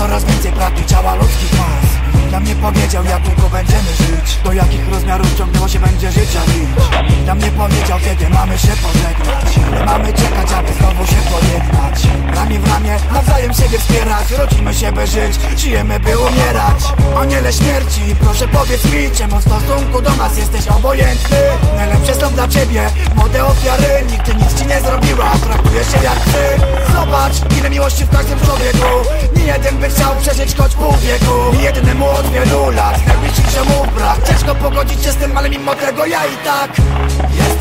coraz więcej pragnie ciała ludzkich mas. Dla mnie powiedział jak długo będziemy żyć. Do jakich rozmiarów ciągnęło się będzie życia lić Dla mnie powiedział kiedy mamy się pożegnać. Ile mamy czekać aby znowu się pojednać. Ramię w ramię nawzajem siebie wspierać. Rodzimy się by żyć, żyjemy by umierać. Aniele śmierci, proszę powiedz mi Czemu w stosunku do nas jesteś obojętny? Najlepsze są dla ciebie młode ofiary Zobacz ile miłości w każdym człowieku. Nie jeden by chciał przeżyć choć pół wieku. Nie jednemu od wielu lat Najbliższy mu brak. Ciężko pogodzić się z tym, ale mimo tego ja i tak Jestem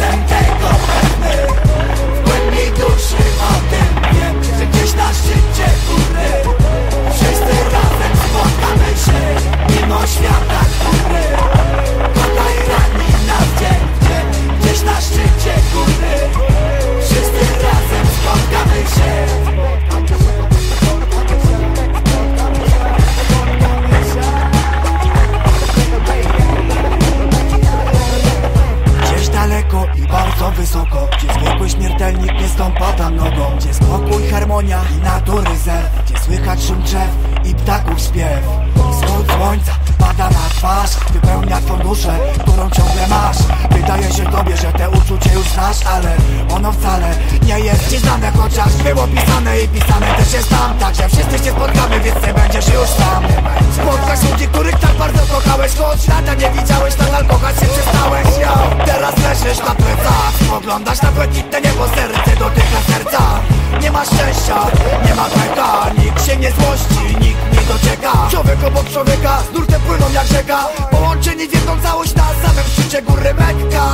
wysoko Gdzie zwykły śmiertelnik nie stąpa tam nogą. Gdzie spokój, harmonia i natury zer Gdzie słychać szum drzew i ptaków śpiew. Wschód słońca pada na twarz Wypełnia twą duszę, którą ciągle masz. Wydaje się tobie, że te uczucie już znasz Ale ono wcale nie jest ci znane. Chociaż było pisane i pisane też jest tam. Także wszyscy się lata nie widziałeś, nadal kochać się przestałeś ja Teraz leżysz na plecach Spoglądasz na błękitne niebo, serce dotyka serca. Nie ma szczęścia, nie ma pecha Nikt się nie złości, nikt nie docieka. Człowiek obok człowieka, z nurtem płyną jak rzeka. Połączeni w jedną całość na samym szczycie góry me